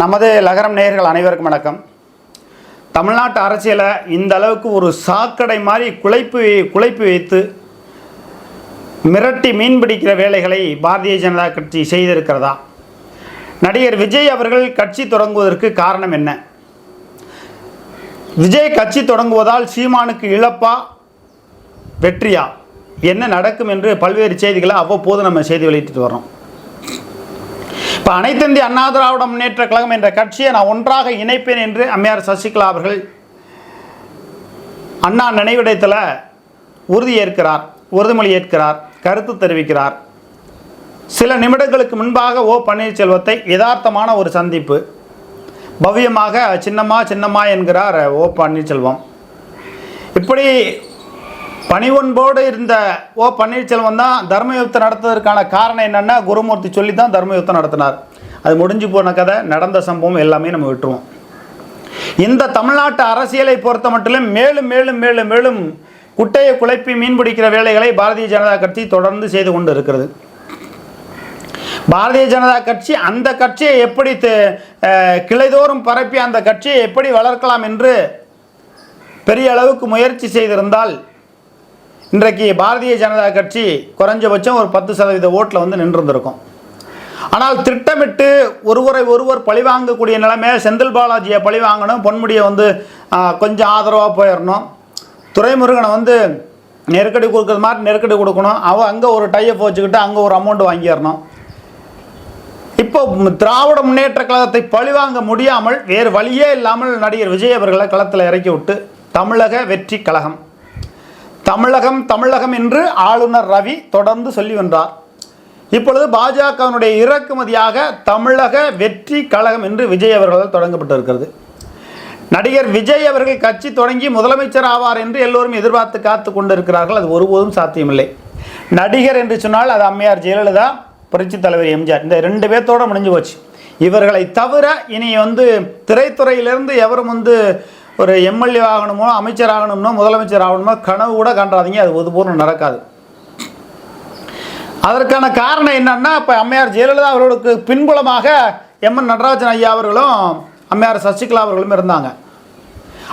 நமது லகரம் நேயர்கள் அனைவருக்கும் வணக்கம். தமிழ்நாட்டு அரசியலை இந்த அளவுக்கு ஒரு சாக்கடை மாதிரி குழைப்பு குழைப்பு வைத்து மிரட்டி மீன் பிடிக்கிற வேலைகளை பாரதிய ஜனதா கட்சி செய்திருக்கிறதா? நடிகர் விஜய் அவர்கள் கட்சி தொடங்குவதற்கு காரணம் என்ன? விஜய் கட்சி தொடங்குவதால் சீமானுக்கு இழப்பா? வெற்றியா? என்ன நடக்கும் என்று பல்வேறு செய்திகளை அவ்வப்போது நம்ம செய்தி வெளியிட்டு வரோம் இப்போ அனைத்து இந்திய அண்ணா திராவிட முன்னேற்ற கழகம் என்ற கட்சியை நான் ஒன்றாக இணைப்பேன் என்று அம்மையார் சசிகலா அவர்கள் அண்ணா நினைவிடத்தில் உறுதியேற்கிறார் உறுதிமொழி ஏற்கிறார் கருத்து தெரிவிக்கிறார். சில நிமிடங்களுக்கு முன்பாக ஓ பன்னீர்செல்வத்தை யதார்த்தமான ஒரு சந்திப்பு. பவ்யமாக சின்னம்மா சின்னம்மா என்கிறார் ஓ பன்னீர்செல்வம். இப்படி பணிவன்போடு இருந்த ஓ பன்னீர்செல்வம் தான் தர்மயுத்தம் நடத்துவதற்கான காரணம் என்னென்னா குருமூர்த்தி சொல்லி தான் தர்மயுத்தம் நடத்தினார். அது முடிஞ்சு போன கதை நடந்த சம்பவம் எல்லாமே நம்ம விட்டுருவோம். இந்த தமிழ்நாட்டு அரசியலை பொறுத்த மட்டும் மேலும் மேலும் மேலும் மேலும் குட்டையை குழப்பி மீன் பிடிக்கிற வேலைகளை பாரதிய ஜனதா கட்சி தொடர்ந்து செய்து கொண்டு இருக்கிறது பாரதிய ஜனதா கட்சி அந்த கட்சியை எப்படி தெ- கிளைதோறும் பரப்பி அந்த கட்சியை எப்படி வளர்க்கலாம் என்று பெரிய அளவுக்கு முயற்சி செய்திருந்தால் இன்றைக்கு பாரதிய ஜனதா கட்சி குறைஞ்சபட்சம் ஒரு பத்து சதவீத ஓட்டில் வந்து நின்றிருந்திருக்கும். ஆனால் திட்டமிட்டு ஒருவரை ஒருவர் பழிவாங்கக்கூடிய நிலைமை செந்தில் பாலாஜியை பழிவாங்கணும் பொன்முடியை வந்து கொஞ்சம் ஆதரவாக போயிடணும். துரைமுருகனை வந்து நெருக்கடி கொடுக்குறது மாதிரி நெருக்கடி கொடுக்கணும். அவன் அங்கே ஒரு டையப் வச்சுக்கிட்டு அங்கே ஒரு அமௌண்ட் வாங்கிடணும். இப்போ திராவிட முன்னேற்ற கழகத்தை பழிவாங்க முடியாமல் வேறு வழியே இல்லாமல் நடிகர் விஜய் அவர்களை களத்தில் இறக்கி விட்டு தமிழக வெற்றி கழகம். தமிழகம் தமிழகம் என்று ஆளுநர் ரவி தொடர்ந்து சொல்லி வந்தார். இப்பொழுது பாஜகவினுடைய இறக்குமதியாக தமிழக வெற்றி கழகம் என்று விஜய் அவர்களால் தொடங்கப்பட்டிருக்கிறது. நடிகர் விஜய் அவர்கள் கட்சி தொடங்கி முதலமைச்சர் ஆவார் என்று எல்லோரும் எதிர்பார்த்து காத்து கொண்டிருக்கிறார்கள். அது ஒருபோதும் சாத்தியமில்லை. நடிகர் என்று சொன்னால் அது அம்மையார் ஜெயலலிதா புரட்சி தலைவர் எம்ஜிஆர். இந்த ரெண்டு பேர்த்தோடு முடிஞ்சு போச்சு. இவர்களை தவிர இனி வந்து திரைத்துறையிலிருந்து எவரும் வந்து ஒரு எம்எல்ஏ ஆகணுமோ அமைச்சர் ஆகணுமோ முதலமைச்சர் ஆகணுமோ கனவு கூட காண்றாதீங்க. அது ஒருபோதும் நடக்காது. அதற்கான காரணம் என்னன்னா இப்போ அம்மையார் ஜெயலலிதா அவர்களுக்கு பின்புலமாக எம்என் நடராஜன் ஐயா அவர்களும் அம்மையார் சசிகலா அவர்களும் இருந்தாங்க.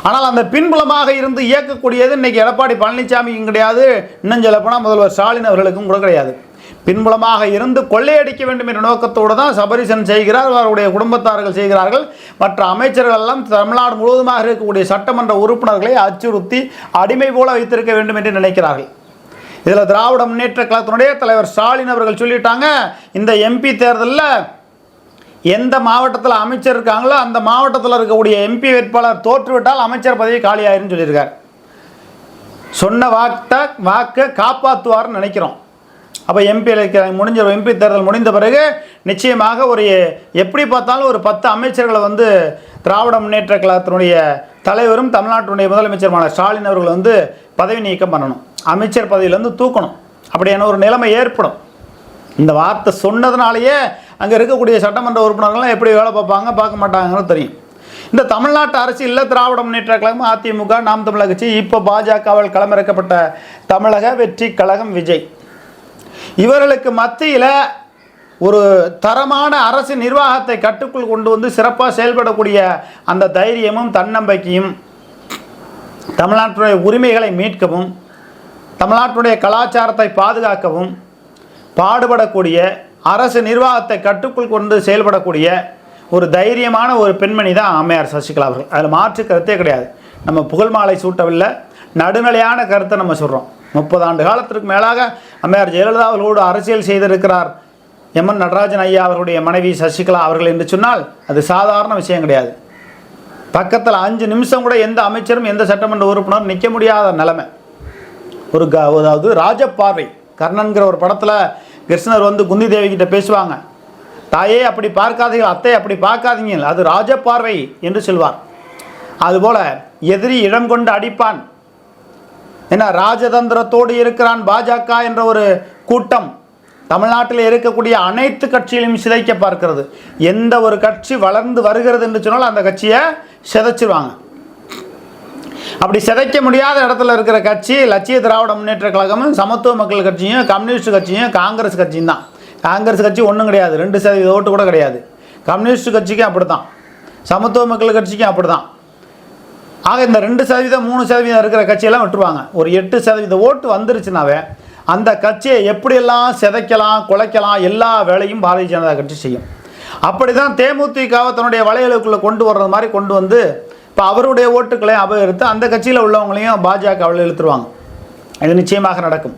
ஆனால் அந்த பின்புலமாக இருந்து இயக்கக்கூடியது இன்னைக்கு எடப்பாடி பழனிசாமிக்கும் கிடையாது இன்னும் சொல்லப்போனால் முதல்வர் ஸ்டாலின் அவர்களுக்கும் கூட கிடையாது. பின்புலமாக இருந்து கொள்ளையடிக்க வேண்டும் என்ற நோக்கத்தோடு தான் சபரிசன் செய்கிறார் அவருடைய குடும்பத்தார்கள் செய்கிறார்கள். மற்ற அமைச்சர்கள் எல்லாம் தமிழ்நாடு முழுவதுமாக இருக்கக்கூடிய சட்டமன்ற உறுப்பினர்களை அச்சுறுத்தி அடிமை போல வைத்திருக்க வேண்டும் என்று நினைக்கிறார்கள். இதில் திராவிட முன்னேற்ற கழகத்தினுடைய தலைவர் ஸ்டாலின் அவர்கள் சொல்லிட்டாங்க இந்த எம்பி தேர்தலில் எந்த மாவட்டத்தில் அமைச்சர் இருக்காங்களோ அந்த மாவட்டத்தில் இருக்கக்கூடிய எம்பி வேட்பாளர் தோற்றுவிட்டால் அமைச்சர் பதவி காலியாயிருன்னு சொல்லியிருக்கார். சொன்ன வாக்கை வாக்கை காப்பாற்றுவார்னு நினைக்கிறோம். அப்போ எம்பி முடிஞ்ச எம்பி தேர்தல் முடிந்த பிறகு நிச்சயமாக ஒரு எப்படி பார்த்தாலும் ஒரு பத்து அமைச்சர்களை வந்து திராவிட முன்னேற்ற கழகத்தினுடைய தலைவரும் தமிழ்நாட்டினுடைய முதலமைச்சருமான ஸ்டாலின் அவர்கள் வந்து பதவி நீக்கம் பண்ணணும். அமைச்சர் பதவியிலேருந்து தூக்கணும். அப்படியான ஒரு நிலைமை ஏற்படும். இந்த வார்த்தை சொன்னதுனாலேயே அங்கே இருக்கக்கூடிய சட்டமன்ற உறுப்பினர்கள்லாம் எப்படி வேலை பார்ப்பாங்க பார்க்க மாட்டாங்கன்னு தெரியும். இந்த தமிழ்நாட்டு அரசியலில் திராவிட முன்னேற்ற கழகம் அதிமுக நாம் தமிழக கட்சி இப்போ பாஜகவால் களமிறக்கப்பட்ட தமிழக வெற்றி கழகம் விஜய். இவர்களுக்கு மத்தியில் ஒரு தரமான அரசு நிர்வாகத்தை கட்டுக்குள் கொண்டு வந்து சிறப்பாக செயல்படக்கூடிய அந்த தைரியமும் தன்னம்பிக்கையும் தமிழ்நாட்டுடைய உரிமைகளை மீட்கவும் தமிழ்நாட்டுடைய கலாச்சாரத்தை பாதுகாக்கவும் பாடுபடக்கூடிய அரசு நிர்வாகத்தை கட்டுக்குள் கொண்டு செயல்படக்கூடிய ஒரு தைரியமான ஒரு பெண்மணி தான் அம்மையார் சசிகலா அவர்கள். அதில் மாற்று கருத்தே கிடையாது. நம்ம புகழ் மாலை சூட்டவில்லை. நடுநிலையான கருத்தை நம்ம சொல்கிறோம் முப்பது ஆண்டு காலத்திற்கு மேலாக அம்மையார் ஜெயலலிதா அவர்களோடு அரசியல் செய்திருக்கிறார். எம்என் நடராஜன் ஐயா அவருடைய மனைவி சசிகலா அவர்கள் என்று சொன்னால் அது சாதாரண விஷயம் கிடையாது. பக்கத்தில் அஞ்சு நிமிஷம் கூட எந்த அமைச்சரும் எந்த சட்டமன்ற உறுப்பினரும் நிற்க முடியாத நிலைமை. ஒரு க அதாவது ராஜப்பார்வை கர்ணன்கிற ஒரு படத்தில் கிருஷ்ணர் வந்து குந்தி தேவி கிட்ட பேசுவாங்க. தாயே அப்படி பார்க்காதீங்க அத்தை அப்படி பார்க்காதீங்க அது ராஜப்பார்வை என்று சொல்வார். அதுபோல் எதிரி இடம் கொண்டு அடிப்பான். ஏன்னா ராஜதந்திரத்தோடு இருக்கிறான் பாஜக என்ற ஒரு கூட்டம் தமிழ்நாட்டில் இருக்கக்கூடிய அனைத்து கட்சிகளையும் சிதைக்க பார்க்கிறது. எந்த ஒரு கட்சி வளர்ந்து வருகிறது என்று சொன்னால் அந்த கட்சியை சிதைச்சிருவாங்க. அப்படி சிதைக்க முடியாத இடத்துல இருக்கிற கட்சி லட்சிய திராவிட முன்னேற்ற கழகமும் சமத்துவ மக்கள் கட்சியும் கம்யூனிஸ்ட் கட்சியும் காங்கிரஸ் கட்சியும் தான். காங்கிரஸ் கட்சி ஒன்றும் கிடையாது. ரெண்டு சதவீத ஓட்டு கூட கிடையாது. கம்யூனிஸ்ட் கட்சிக்கும் அப்படி தான் சமத்துவ மக்கள் கட்சிக்கும் அப்படி தான் ஆக இந்த ரெண்டு சதவீதம் மூணு சதவீதம் இருக்கிற கட்சியெல்லாம் விட்டுருவாங்க. ஒரு எட்டு சதவீத ஓட்டு வந்துருச்சுனாவே அந்த கட்சியை எப்படியெல்லாம் சிதைக்கலாம் குலைக்கலாம் எல்லா வேலையும் பாரதிய ஜனதா கட்சி செய்யும். அப்படி தான் தேமுதிகவை தன்னுடைய வளையலுக்குள்ளே கொண்டு வர்றது மாதிரி கொண்டு வந்து இப்போ அவருடைய ஓட்டுக்களையும் அபகரித்து அந்த கட்சியில் உள்ளவங்களையும் பாஜகவில் இழுத்துருவாங்க. இது நிச்சயமாக நடக்கும்.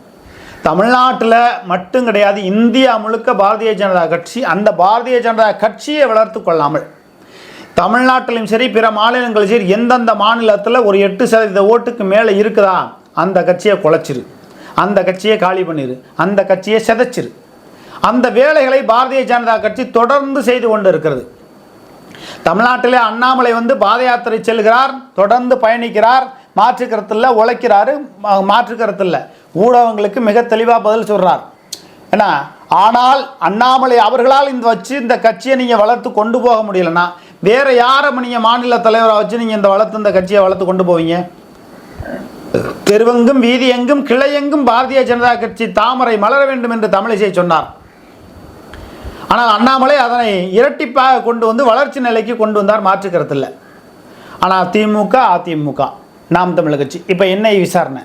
தமிழ்நாட்டில் மட்டும் கிடையாது இந்தியா முழுக்க பாரதிய ஜனதா கட்சி அந்த பாரதிய ஜனதா கட்சியை வளர்த்து கொள்ளாமல் தமிழ்நாட்டிலும் சரி பிற மாநிலங்களும் சரி எந்தெந்த மாநிலத்தில் ஒரு எட்டு சதவீத ஓட்டுக்கு மேலே இருக்குதா? அந்த கட்சியை குலைச்சிரு. அந்த கட்சியை காலி பண்ணிரு. அந்த கட்சியை சிதைச்சிரு. அந்த வேலைகளை பாரதிய ஜனதா கட்சி தொடர்ந்து செய்து கொண்டு இருக்கிறது தமிழ்நாட்டிலே அண்ணாமலை வந்து பாத யாத்திரை செல்கிறார் தொடர்ந்து பயணிக்கிறார் மாற்று கருத்தில் உழைக்கிறாரு மா- மாற்று கருத்தில். ஊடகங்களுக்கு மிக தெளிவாக பதில் சொல்கிறார் ஏன்னா ஆனால் அண்ணாமலை அவர்களால் இந்த வச்சு இந்த கட்சியை நீங்கள் வளர்த்து கொண்டு போக முடியலன்னா வேற யாரை நீங்கள் மாநில தலைவராக வச்சு நீங்கள் இந்த வளர்த்து இந்த கட்சியை வளர்த்து கொண்டு போவீங்க? தெருவெங்கும் வீதி எங்கும் கிளையெங்கும் பாரதிய ஜனதா கட்சி தாமரை மலர வேண்டும் என்று தமிழிசை சொன்னார். ஆனால் அண்ணாமலை அதனை இரட்டிப்பாக கொண்டு வந்து வளர்ச்சி நிலைக்கு கொண்டு வந்தார் மாற்று இல்லை ஆனால் திமுக அதிமுக நாம் தமிழ் கட்சி. இப்போ என்ன விசாரணை?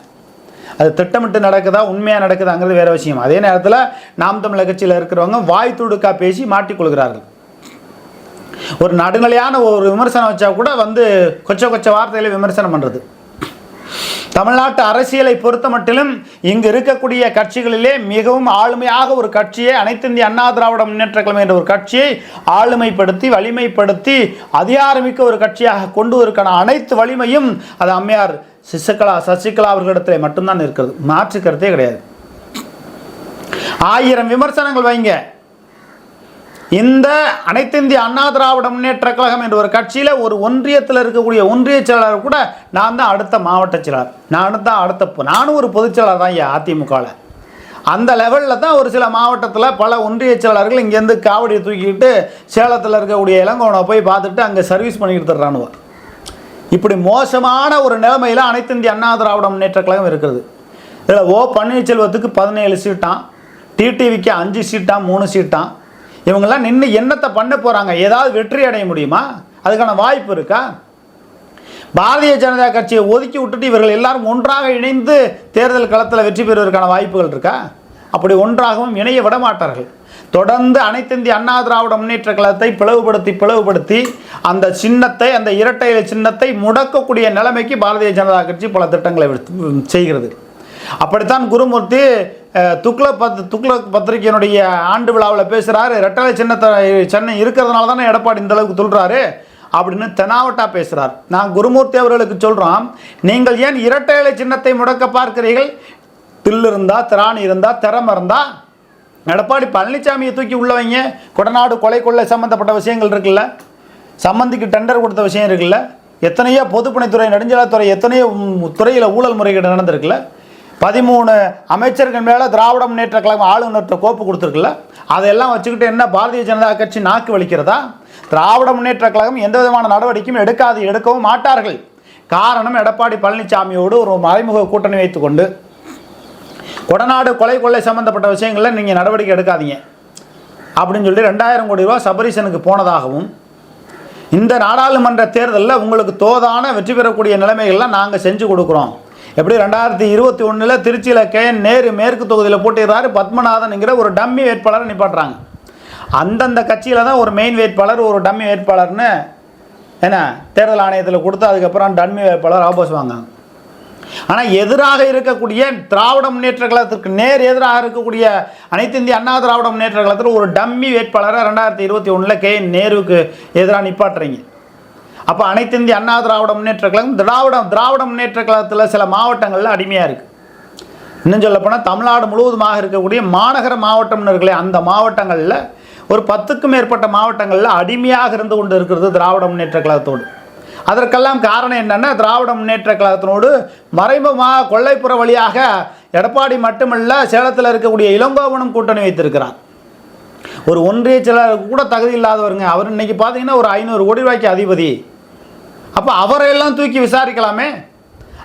அது திட்டமிட்டு நடக்குதா உண்மையாக நடக்குதாங்கிறது வேறு விஷயம். அதே நேரத்தில் நாம் தமிழ் கட்சியில் இருக்கிறவங்க வாய் துடுக்கா பேசி மாட்டிக்கொள்கிறார்கள் ஒரு நடுநிலையான ஒரு விமர்சனம் வச்சா கூட வந்து கொச்ச கொச்ச வார்த்தையில விமர்சனம் பண்ணுறது தமிழ்நாட்டு அரசியலை பொறுத்த மட்டிலும் இங்கு இருக்கக்கூடிய கட்சிகளிலே மிகவும் ஆளுமையாக ஒரு கட்சியை அனைத்து இந்திய அண்ணா திராவிட முன்னேற்ற கழகம் என்ற ஒரு கட்சியை ஆளுமைப்படுத்தி வலிமைப்படுத்தி அதிகாரமிக்க ஒரு கட்சியாக கொண்டுவதற்கான அனைத்து வலிமையும் அது அம்மையார் சசிகலா சசிகலா அவர்களிடத்தில் மட்டும்தான் இருக்கிறது. மாற்று கருத்தே கிடையாது. ஆயிரம் விமர்சனங்கள் வைங்க. இந்த அனைத்து இந்திய அண்ணா திராவிட முன்னேற்ற கழகம் என்ற ஒரு கட்சியில் ஒரு ஒன்றியத்தில் இருக்கக்கூடிய ஒன்றிய செயலாளர் கூட நான் தான் அடுத்த மாவட்ட செயலாளர். நானும் தான் அடுத்த நானும் ஒரு பொதுச் செயலாளர் தான் ஐயா அதிமுகவில் அந்த லெவலில் தான் ஒரு சில மாவட்டத்தில் பல ஒன்றிய செயலாளர்கள் இங்கேருந்து காவடியை தூக்கிக்கிட்டு சேலத்தில் இருக்கக்கூடிய இளங்கோனை போய் பார்த்துட்டு அங்கே சர்வீஸ் பண்ணிக்கிட்டு தர்றானுவ இப்படி மோசமான ஒரு நிலைமையில் அனைத்து இந்திய அண்ணா திராவிட முன்னேற்ற கழகம் இருக்கிறது இதில் ஓ பன்னீர்செல்வத்துக்கு பதினேழு சீட்டான் டிடிவிக்கு அஞ்சு சீட்டான் மூணு சீட்டான் இவங்கெல்லாம் நின்று என்னத்தை பண்ண போகிறாங்க ஏதாவது வெற்றி அடைய முடியுமா? அதுக்கான வாய்ப்பு இருக்கா? பாரதிய ஜனதா கட்சியை ஒதுக்கி விட்டுட்டு இவர்கள் எல்லாரும் ஒன்றாக இணைந்து தேர்தல் களத்தில் வெற்றி பெறுவதற்கான வாய்ப்புகள் இருக்கா? அப்படி ஒன்றாகவும் இணைய விட மாட்டார்கள். தொடர்ந்து அனைத்திந்திய அண்ணா திராவிட முன்னேற்ற கழகத்தை பிளவுபடுத்தி பிளவுபடுத்தி அந்த சின்னத்தை அந்த இரட்டை சின்னத்தை முடக்கக்கூடிய நிலைமைக்கு பாரதிய ஜனதா கட்சி பல திட்டங்களை செய்கிறது. அப்படித்தான் குருமூர்த்தி துக்ளக் பத் துக்ளக் பத்திரிகையினுடைய ஆண்டு விழாவில் பேசுகிறாரு ரெட்டலை சின்னத்தை சென்னை இருக்கிறதுனால தானே எடப்பாடி இந்த அளவுக்கு அப்படின்னு தெனாவட்டா பேசுகிறார் நான் குருமூர்த்தி அவர்களுக்கு சொல்கிறோம் நீங்கள் ஏன் இரட்டை இலை சின்னத்தை முடக்க பார்க்கிறீர்கள்? தில் இருந்தால் திராணி இருந்தால் திறமை இருந்தால் எடப்பாடி பழனிசாமியை தூக்கி உள்ளவங்க கொடநாடு கொலை கொள்ளை சம்மந்தப்பட்ட விஷயங்கள் இருக்குல்ல? சம்மந்திக்கு டெண்டர் கொடுத்த விஷயம் இருக்குல்ல? எத்தனையோ பொதுப்பணித்துறை நெடுஞ்சாலைத்துறை எத்தனையோ துறையில் ஊழல் முறைகேடு நடந்திருக்குல்ல? பதிமூணு அமைச்சர்கள் மேலே திராவிட முன்னேற்ற கழகம் ஆளுநர்கிட்ட கோப்பு கொடுத்துருக்குல்ல? அதையெல்லாம் வச்சுக்கிட்டு என்ன பாரதிய ஜனதா கட்சி நாக்கு வலிக்கிறதா? திராவிட முன்னேற்ற கழகம் எந்த விதமான நடவடிக்கையும் எடுக்காது எடுக்கவும் மாட்டார்கள். காரணம் எடப்பாடி பழனிசாமியோடு ஒரு மறைமுக கூட்டணி வைத்துக்கொண்டு. கொடநாடு கொலை கொள்ளை சம்பந்தப்பட்ட விஷயங்களில் நீங்கள் நடவடிக்கை எடுக்காதீங்க. அப்படின்னு சொல்லி ரெண்டாயிரம் கோடி ரூபா சபரிசனுக்கு போனதாகவும் இந்த நாடாளுமன்ற தேர்தலில் உங்களுக்கு தோதான வெற்றி பெறக்கூடிய நிலைமைகள்லாம் நாங்கள் செஞ்சு கொடுக்குறோம். எப்படி ரெண்டாயிரத்தி இருபத்தி ஒன்றில் திருச்சியில் கே என் நேரு மேற்கு தொகுதியில் போட்டிடுறாரு பத்மநாதன்ங்கிற ஒரு டம்மி வேட்பாளரை நிப்பாட்டுறாங்க. அந்தந்த கட்சியில் தான் ஒரு மெயின் வேட்பாளர் ஒரு டம்மி வேட்பாளர்னு என்ன தேர்தல் ஆணையத்தில் கொடுத்து அதுக்கப்புறம் டம்மி வேட்பாளர் ஆப்போஸ் வாங்காங்க ஆனால் எதிராக இருக்கக்கூடிய திராவிட முன்னேற்ற கழகத்திற்கு நேர் எதிராக இருக்கக்கூடிய அனைத்து இந்திய அண்ணா திராவிட முன்னேற்ற கழகத்தில் ஒரு டம்மி வேட்பாளரை ரெண்டாயிரத்தி இருபத்தி ஒன்றில் கே என் நேருவுக்கு எதிராக நிப்பாட்டுறீங்க. அப்போ அனைத்து இந்திய அண்ணா திராவிட முன்னேற்ற கழகம் திராவிடம் திராவிட முன்னேற்ற கழகத்தில் சில மாவட்டங்களில் அடிமையாக இருக்குது இன்னும் சொல்லப்போனால் தமிழ்நாடு முழுவதுமாக இருக்கக்கூடிய மாநகர மாவட்டம்னு இருக்கலையே அந்த மாவட்டங்களில் ஒரு பத்துக்கும் மேற்பட்ட மாவட்டங்களில் அடிமையாக இருந்து கொண்டு இருக்கிறது திராவிட முன்னேற்ற கழகத்தோடு. அதற்கெல்லாம் காரணம் என்னென்னா திராவிட முன்னேற்ற கழகத்தினோடு மறைமுகமாக கொள்ளைப்புற வழியாக எடப்பாடி மட்டுமல்ல சேலத்தில் இருக்கக்கூடிய இளங்கோவனும் கூட்டணி வைத்திருக்கிறார். ஒரு ஒன்றிய செயலாளருக்கு கூட தகுதி இல்லாதவருங்க. அவர் இன்றைக்கி பார்த்தீங்கன்னா ஒரு ஐநூறு கோடி ரூபாய்க்கு அதிபதி. அப்போ அவரையெல்லாம் தூக்கி விசாரிக்கலாமே?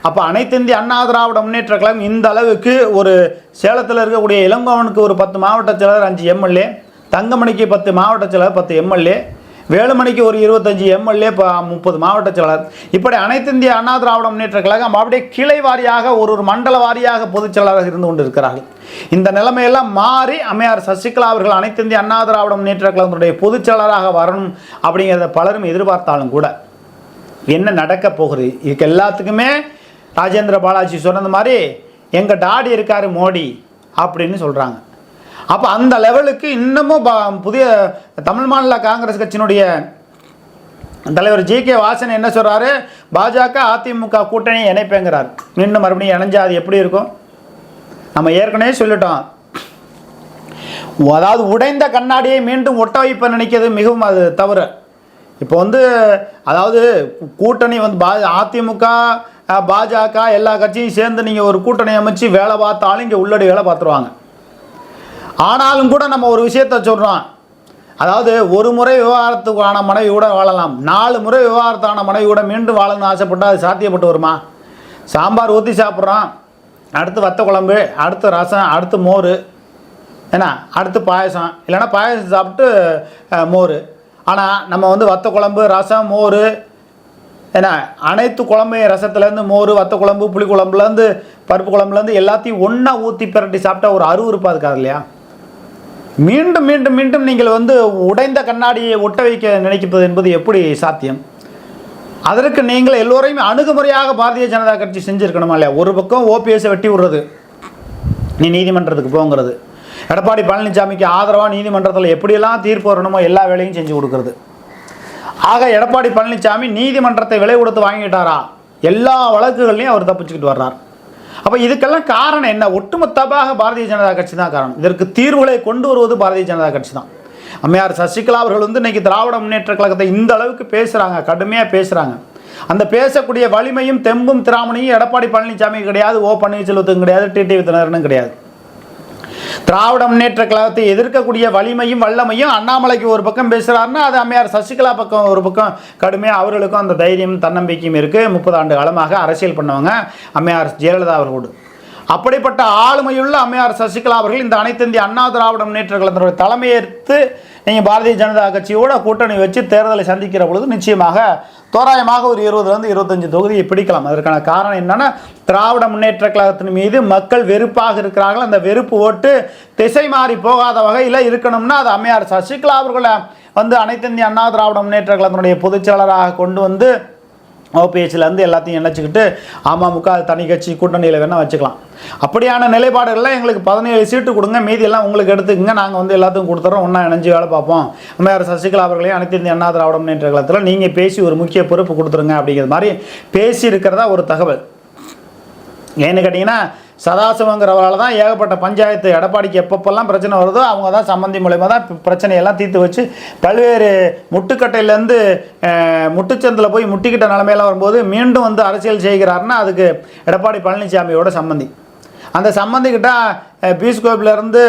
அப்போ அனைத்து இந்திய அண்ணா திராவிட முன்னேற்ற கழகம் இந்த அளவுக்கு ஒரு சேலத்தில் இருக்கக்கூடிய இளங்கோவனுக்கு ஒரு பத்து மாவட்ட செயலர் அஞ்சு எம்எல்ஏ தங்கமணிக்கு பத்து மாவட்ட செயலர் பத்து எம்எல்ஏ வேலுமணிக்கு ஒரு இருபத்தஞ்சி எம்எல்ஏ இப்போ முப்பது மாவட்ட செயலர். இப்படி அனைத்து இந்திய அண்ணா திராவிட முன்னேற்ற கழகம் அப்படியே கிளை வாரியாக ஒரு ஒரு மண்டல வாரியாக பொதுச் இருந்து கொண்டு இருக்கிறார்கள் இந்த நிலைமையெல்லாம் மாறி அம்மையார் சசிகலா அவர்கள் அனைத்து இந்திய அண்ணா திராவிட முன்னேற்ற கழகத்தினுடைய பொதுச் வரணும் அப்படிங்கிறத பலரும் எதிர்பார்த்தாலும் கூட என்ன நடக்க போகுது? இதுக்கு எல்லாத்துக்குமே ராஜேந்திர பாலாஜி சொன்னது மாதிரி எங்கள் டாடி இருக்கார் மோடி அப்படின்னு சொல்கிறாங்க அப்போ அந்த லெவலுக்கு இன்னமும் ப- புதிய தமிழ் மாநில காங்கிரஸ் கட்சியினுடைய தலைவர் ஜி கே வாசன் என்ன சொல்கிறாரு பாஜக அதிமுக கூட்டணி இணைப்பேங்கிறார். மீண்டும் மறுபடியும் இணைஞ்சா அது எப்படி இருக்கும்? நம்ம ஏற்கனவே சொல்லிட்டோம். அதாவது உடைந்த கண்ணாடியை மீண்டும் ஒட்ட வைப்ப நினைக்கிறது மிகவும் அது தவறு. இப்போ வந்து அதாவது கூட்டணி வந்து பா அதிமுக பாஜக எல்லா கட்சியும் சேர்ந்து நீங்கள் ஒரு கூட்டணி அமைச்சு வேலை பார்த்தாலும் இங்கே உள்ளடி வேலை பார்த்துருவாங்க. ஆனாலும் கூட நம்ம ஒரு விஷயத்த சொல்கிறோம் அதாவது ஒரு முறை விவகாரத்துக்கான மனைவி கூட வாழலாம். நாலு முறை விவகாரத்தான மனைவி கூட மீண்டும் வாழணும்னு ஆசைப்பட்டால் அது சாத்தியப்பட்டு வருமா? சாம்பார் ஊற்றி சாப்பிட்றோம். அடுத்து வத்த குழம்பு அடுத்து ரசம் அடுத்து மோர். ஏன்னா அடுத்து பாயசம். இல்லைன்னா பாயசம் சாப்பிட்டு மோர். ஆனால் நம்ம வந்து வத்த குழம்பு ரசம் மோர் ஏன்னா அனைத்து குழம்பையும் ரசத்துலேருந்து மோர் வத்த குழம்பு புளி குழம்புலேருந்து பருப்பு குழம்புலேருந்து எல்லாத்தையும் ஒன்றா ஊற்றி பிரட்டி சாப்பிட்டா ஒரு அருவருப்பாக இருக்காது இல்லையா? மீண்டும் மீண்டும் மீண்டும் நீங்கள் வந்து உடைந்த கண்ணாடியை ஒட்ட வைக்க நினைப்பது என்பது எப்படி சாத்தியம்? அதற்கு நீங்கள் எல்லோரையும் அணுகுமுறையாக பாரதிய ஜனதா கட்சி செஞ்சுருக்கணுமா இல்லையா? ஒரு பக்கம் ஓபிஎஸ்ஸை வெட்டி விடுறது நீ நீதிமன்றத்துக்கு போங்கிறது. எடப்பாடி பழனிசாமிக்கு ஆதரவாக நீதிமன்றத்தில் எப்படியெல்லாம் தீர்ப்பு வரணுமோ எல்லா வேலையும் செஞ்சு கொடுக்கறது. ஆக எடப்பாடி பழனிசாமி நீதிமன்றத்தை விலை கொடுத்து வாங்கிட்டாரா? எல்லா வழக்குகள்லையும் அவர் தப்பிச்சுக்கிட்டு வர்றார். அப்போ இதுக்கெல்லாம் காரணம் என்ன? ஒட்டுமொத்தமாக பாரதிய ஜனதா கட்சி தான் காரணம். இதற்கு தீர்வுகளை கொண்டு வருவது பாரதிய ஜனதா கட்சி தான். அம்மையார் சசிகலா அவர்கள் வந்து இன்னைக்கு திராவிட முன்னேற்ற கழகத்தை இந்த அளவுக்கு பேசுகிறாங்க கடுமையாக பேசுகிறாங்க அந்த பேசக்கூடிய வலிமையும் தெம்பும் திராமணியும் எடப்பாடி பழனிசாமி கிடையாது ஓ பன்னீர்செல்வத்துக்கும் கிடையாது டிடிவி தினகரனும் கிடையாது. திராவிட முன்னேற்ற கழகத்தை எதிர்க்கக்கூடிய வலிமையும் வல்லமையும் அண்ணாமலைக்கு ஒரு பக்கம் பேசுகிறாருன்னா அது அம்மையார் சசிகலா பக்கம் ஒரு பக்கம் கடுமையாக அவர்களுக்கும் அந்த தைரியம் தன்னம்பிக்கையும் இருக்குது முப்பது ஆண்டு காலமாக அரசியல் பண்ணவங்க அம்மையார் ஜெயலலிதா அவர்களோடு. அப்படிப்பட்ட ஆளுமையுள்ள அம்மையார் சசிகலா அவர்கள் இந்த அனைத்து இந்திய அண்ணா திராவிட முன்னேற்ற கழகத்தினுடைய தலைமையேற்று நீங்கள் பாரதிய ஜனதா கட்சியோட கூட்டணி வச்சு தேர்தலை சந்திக்கிற பொழுது நிச்சயமாக தோராயமாக ஒரு இருபதுலேருந்து இருபத்தஞ்சு தொகுதியை பிடிக்கலாம். அதற்கான காரணம் என்னென்னா திராவிட முன்னேற்ற கழகத்தின் மீது மக்கள் வெறுப்பாக இருக்கிறார்கள். அந்த வெறுப்பு ஓட்டு திசை மாறி போகாத வகையில் இருக்கணும்னா அது அம்மையார் சசிகலா அவர்களை வந்து அனைத்து இந்திய அண்ணா திராவிட முன்னேற்ற கழகத்தினுடைய பொதுச் செயலராக கொண்டு வந்து ஓபிஎஸ்லேருந்து எல்லாத்தையும் இணைச்சிக்கிட்டு அமமுக அது தனி கட்சி கூட்டணியில் வேணால் வச்சுக்கலாம். அப்படியான நிலைப்பாடுகள்லாம் எங்களுக்கு பதினேழு சீட்டு கொடுங்க. மீதி எல்லாம் உங்களுக்கு எடுத்துக்கங்க. நாங்கள் வந்து எல்லாத்துக்கும் கொடுத்துறோம். ஒன்றா இணைஞ்சு வேலை பார்ப்போம். வேறு சசிகலா அவர்களையும் அனைத்து இந்திய அண்ணா திராவிட முன்னேற்ற காலத்தில் நீங்கள் பேசி ஒரு முக்கிய பொறுப்பு கொடுத்துருங்க அப்படிங்கிற மாதிரி பேசி இருக்கிறதா ஒரு தகவல். ஏன்னு கேட்டிங்கன்னா சதாசிவங்கிறவரால் தான் ஏகப்பட்ட பஞ்சாயத்து எடப்பாடிக்கு எப்பப்பெல்லாம் பிரச்சனை வருதோ அவங்க தான் சம்மந்தி மூலயமா தான் பிரச்சனையெல்லாம் தீர்த்து வச்சு பல்வேறு முட்டுக்கட்டையிலேருந்து முட்டுச்சந்தில் போய் முட்டிக்கிட்ட நிலமையெல்லாம் வரும்போது மீண்டும் வந்து அரசியல் செய்கிறாருன்னா அதுக்கு எடப்பாடி பழனிசாமியோட சம்மந்தி அந்த சம்மந்திக்கிட்ட பீஸ்கோப்பிலேருந்து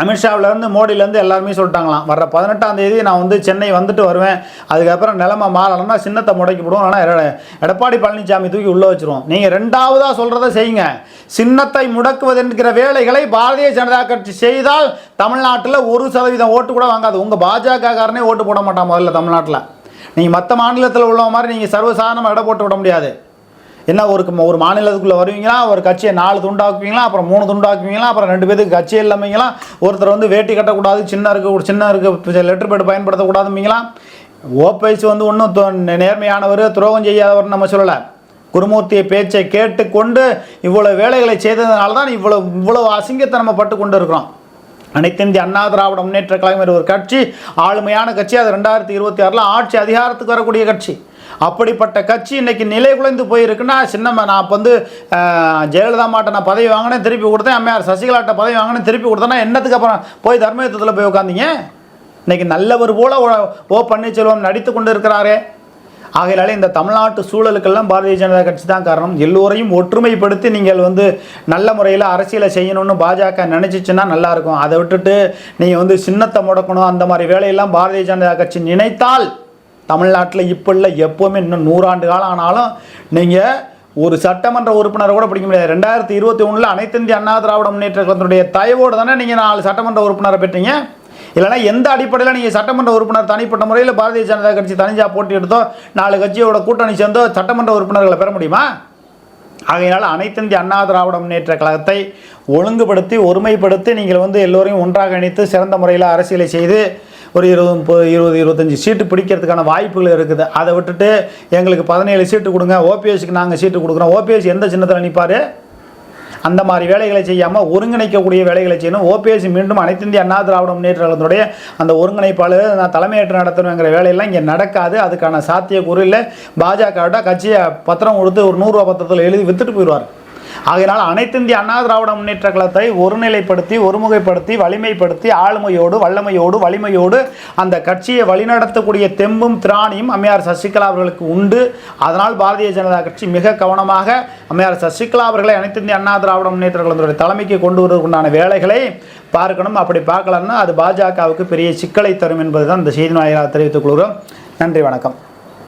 அமித்ஷாவிலேருந்து மோடியிலேருந்து எல்லாருமே சொல்லிட்டாங்களாம். வர்ற பதினெட்டாம் தேதி நான் வந்து சென்னை வந்துட்டு வருவேன். அதுக்கப்புறம் நிலமை மாறலன்னா சின்னத்தை முடக்கி விடுவோம். ஆனால் எடப்பாடி பழனிசாமி தூக்கி உள்ளே வச்சுருவோம். நீங்கள் ரெண்டாவதாக சொல்கிறத செய்யுங்க. சின்னத்தை முடக்குவது என்கிற வேலைகளை பாரதிய ஜனதா கட்சி செய்தால் தமிழ்நாட்டில் ஒரு சதவீதம் ஓட்டு கூட வாங்காது. உங்கள் பாஜக காரனே ஓட்டு போட மாட்டான் முதல்ல தமிழ்நாட்டில். நீங்கள் மற்ற மாநிலத்தில் உள்ள மாதிரி நீங்கள் சர்வசாதாரணமாக இட போட்டு விட முடியாது. என்ன ஒரு ஒரு மாநிலத்துக்குள்ளே வருவீங்களா? ஒரு கட்சியை நாலு துண்டாக்குவீங்களா? அப்புறம் மூணு துண்டாக்குவீங்களா? அப்புறம் ரெண்டு பேருக்கு கட்சி இல்லாமீங்களா ஒருத்தர் வந்து வேட்டி கட்டக்கூடாது சின்ன இருக்க ஒரு சின்ன இருக்க லெட்டர் பேட் பயன்படுத்தக்கூடாதுமீங்களா ஓபிஎஸ் வந்து ஒன்றும் நேர்மையானவர் துரோகம் செய்யாதவர் நம்ம சொல்லலை. குருமூர்த்தியை பேச்சை கேட்டுக்கொண்டு இவ்வளோ வேலைகளை செய்ததுனால தான் இவ்வளோ இவ்வளோ அசிங்கத்தை நம்ம பட்டு கொண்டு இருக்கிறோம் அனைத்து இந்திய அண்ணா திராவிட முன்னேற்ற கழகம் ஒரு கட்சி ஆளுமையான கட்சி. அது ரெண்டாயிரத்தி இருபத்தி ஆறில் ஆட்சி அதிகாரத்துக்கு வரக்கூடிய கட்சி. அப்படிப்பட்ட கட்சி இன்னைக்கு நிலை குலைந்து போயிருக்குன்னா சின்னம்மா நான் இப்போ வந்து ஜெயலலிதா மாட்ட நான் பதவி வாங்கினேன் திருப்பி கொடுத்தேன் அம்மையார் சசிகலாட்ட பதவி வாங்கினேன் திருப்பி கொடுத்தேன்னா என்னத்துக்கு அப்புறம் போய் தர்மயுத்தத்தில் போய் உட்காந்தீங்க இன்னைக்கு நல்லவர் போல ஓ- பன்னீர்செல்வம் நடித்து கொண்டு இருக்கிறாரே ஆகையினாலே இந்த தமிழ்நாட்டு சூழலுக்கெல்லாம் பாரதிய ஜனதா கட்சி தான் காரணம். எல்லோரையும் ஒற்றுமைப்படுத்தி நீங்கள் வந்து நல்ல முறையில் அரசியலை செய்யணும்னு பாஜக நினச்சிச்சுன்னா நல்லா இருக்கும். அதை விட்டுட்டு நீங்கள் வந்து சின்னத்தை முடக்கணும் அந்த மாதிரி வேலையெல்லாம் பாரதிய ஜனதா கட்சி நினைத்தால் தமிழ்நாட்டில் இப்போ இல்லை எப்போவுமே இன்னும் நூறாண்டு காலம் ஆனாலும் நீங்கள் ஒரு சட்டமன்ற உறுப்பினரை கூட பிடிக்க முடியாது. ரெண்டாயிரத்தி இருபத்தி ஒன்றில் அனைத்து இந்திய அண்ணா திராவிட முன்னேற்ற கழகத்தினுடைய தயவோடு தானே நீங்கள் நாலு சட்டமன்ற உறுப்பினரை பெற்றீங்க? இல்லைன்னா எந்த அடிப்படையில் நீங்கள் சட்டமன்ற உறுப்பினர் தனிப்பட்ட முறையில் பாரதிய ஜனதா கட்சி தனிஞ்சா போட்டி எடுத்தோ நாலு கட்சியோட கூட்டணி சேர்ந்தோ சட்டமன்ற உறுப்பினர்களை பெற முடியுமா? ஆகையினால் அனைத்திந்திய அண்ணா திராவிட முன்னேற்ற கழகத்தை ஒழுங்குபடுத்தி ஒருமைப்படுத்தி நீங்கள் வந்து எல்லோரையும் ஒன்றாக இணைத்து சிறந்த முறையில் அரசியலை செய்து ஒரு இருபது முப்பது இருபது இருபத்தஞ்சி சீட்டு பிடிக்கிறதுக்கான வாய்ப்புகள் இருக்குது. அதை விட்டுட்டு எங்களுக்கு பதினேழு சீட்டு கொடுங்க. ஓபிஎஸ்க்கு நாங்கள் சீட்டு கொடுக்குறோம். ஓபிஎஸ் எந்த சின்னத்தில் நிற்பார் அந்த மாதிரி வேலைகளை செய்யாமல் ஒருங்கிணைக்கக்கூடிய வேலைகளை செய்யணும். ஓபிஎஸ் மீண்டும் அனைத்து இந்திய அண்ணா திராவிட முன்னேற்ற அந்த ஒருங்கிணைப்பாளர் நான் தலைமையேற்று நடத்தணுங்கிற வேலையெல்லாம் இங்கே நடக்காது. அதுக்கான சாத்தியக்கூறு இல்லை. பாஜகவிட்ட கட்சியை பத்திரம் கொடுத்து ஒரு நூறுரூவா பத்திரத்தில் எழுதி வித்துட்டு போயிடுவார். ஆகையினால் அனைத்து இந்திய அண்ணா திராவிட முன்னேற்ற கழகத்தை ஒருநிலைப்படுத்தி ஒருமுகைப்படுத்தி வலிமைப்படுத்தி ஆளுமையோடு வல்லமையோடு வலிமையோடு அந்த கட்சியை வழிநடத்தக்கூடிய தெம்பும் திராணியும் அம்மையார் சசிகலா அவர்களுக்கு உண்டு. அதனால் பாரதிய ஜனதா கட்சி மிக கவனமாக அம்மையார் சசிகலா அவர்களை அனைத்து இந்திய அண்ணா திராவிட முன்னேற்ற கழகத்தினுடைய தலைமைக்கு கொண்டு வருவதற்குண்டான வேலைகளை பார்க்கணும். அப்படி பார்க்கலன்னா அது பாஜகவுக்கு பெரிய சிக்கலை தரும் என்பதுதான் இந்த செய்தி நாயகராக தெரிவித்துக் கொள்கிறோம். நன்றி வணக்கம்.